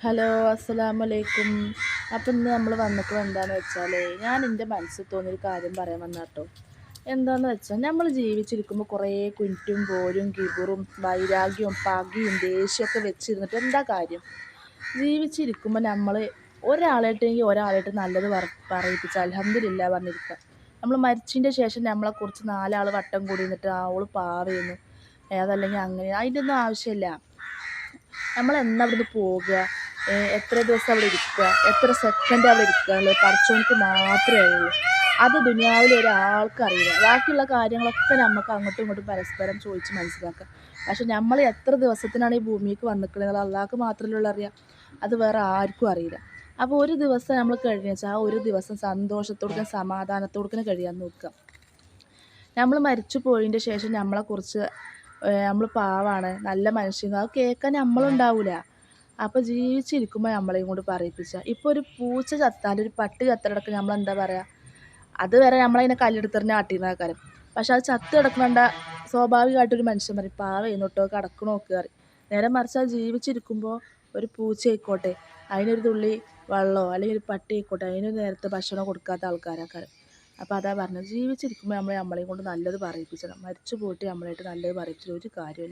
Hello അസ്സലാമു അലൈക്കും അപ്പം ഇന്ന് നമ്മൾ വന്നിട്ട് എന്താണെന്ന് വെച്ചാൽ ഞാൻ എന്റെ മനസ്സിൽ തോന്നിയൊരു കാര്യം പറയാൻ വന്ന കേട്ടോ എന്താണെന്ന് വെച്ചാൽ നമ്മൾ ജീവിച്ചിരിക്കുമ്പോൾ കുറേ കുറ്റും പോരും കിബറും വൈരാഗ്യവും പകയും ദേഷ്യമൊക്കെ വെച്ചിരുന്നിട്ട് എന്താ കാര്യം? ജീവിച്ചിരിക്കുമ്പോൾ നമ്മൾ ഒരാളായിട്ടെങ്കിൽ ഒരാളായിട്ട് നല്ലത് പറ പറയിപ്പിച്ച് അലഹമില്ല പറഞ്ഞിരിക്കുക നമ്മൾ മരിച്ചതിന്റെ ശേഷം നമ്മളെക്കുറിച്ച് നാലാൾ വട്ടം കൂടി നിന്നിട്ട് ആ പാവയുന്നു അതല്ലെങ്കിൽ അങ്ങനെ അതിന്റെ ഒന്നും ആവശ്യമില്ല. നമ്മൾ എന്നാ അവിടുന്ന് എത്ര ദിവസം അവിടെ ഇരിക്കുക? എത്ര സെക്കൻഡ് അവിടെ ഇരിക്കുക എന്നുള്ളത് പഠിച്ചവനക്ക് മാത്രമേ അറിയുള്ളൂ. അത് ദുനിയാവിൽ ഒരാൾക്കും അറിയില്ല. ബാക്കിയുള്ള കാര്യങ്ങളൊക്കെ നമുക്ക് അങ്ങോട്ടും ഇങ്ങോട്ടും പരസ്പരം ചോദിച്ച് മനസ്സിലാക്കാം. പക്ഷെ നമ്മൾ എത്ര ദിവസത്തിനാണ് ഈ ഭൂമിക്ക് വന്നിക്കുന്നത് അള്ളാഹ്ക്ക് മാത്രമല്ല അറിയാം. അത് വേറെ ആർക്കും അറിയില്ല. അപ്പോൾ ഒരു ദിവസം നമ്മൾ കഴിഞ്ഞു വെച്ചാൽ ആ ഒരു ദിവസം സന്തോഷത്തോടുക്കും സമാധാനത്തോടുക്കും കഴിയാൻ നോക്കാം നമ്മൾ മരിച്ചു പോയതിന്റെ ശേഷം നമ്മളെക്കുറിച്ച് നമ്മൾ പാവാണ് നല്ല മനുഷ്യൻ അത് കേൾക്കാൻ നമ്മളുണ്ടാവില്ല അപ്പോൾ ജീവിച്ചിരിക്കുമ്പോൾ നമ്മളെയും കൊണ്ട് പറയിപ്പിച്ച. ഇപ്പോൾ ഒരു പൂച്ച ചത്താൽ ഒരു പട്ടി ചത്തടക്കം നമ്മൾ എന്താ പറയുക അതുവരെ നമ്മളതിനെ കല്ലെടുത്തെറിഞ്ഞ് ആട്ടിയിരുന്ന കാര്യം പക്ഷെ അത് ചത്ത് കിടക്കണ്ട സ്വാഭാവികമായിട്ടൊരു മനുഷ്യൻ പറയും പാവ എന്നിട്ടോ കിടക്കണോ? ഒക്കെ അറിയും നേരെ മറിച്ച് അത് ജീവിച്ചിരിക്കുമ്പോൾ ഒരു പൂച്ച ആയിക്കോട്ടെ അതിനൊരു തുള്ളി വെള്ളമോ അല്ലെങ്കിൽ ഒരു പട്ടി ആയിക്കോട്ടെ അതിന് നേരത്തെ ഭക്ഷണം കൊടുക്കാത്ത ആൾക്കാരാക്കാർ അപ്പോൾ അതാ പറഞ്ഞത്. ജീവിച്ചിരിക്കുമ്പോൾ നമ്മൾ നമ്മളെയും കൊണ്ട് നല്ലത് പറയിപ്പിച്ചണം. മരിച്ചു പോയിട്ട് നമ്മളായിട്ട് നല്ലത് പറയിപ്പിച്ചിട്ട് ഒരു കാര്യമില്ല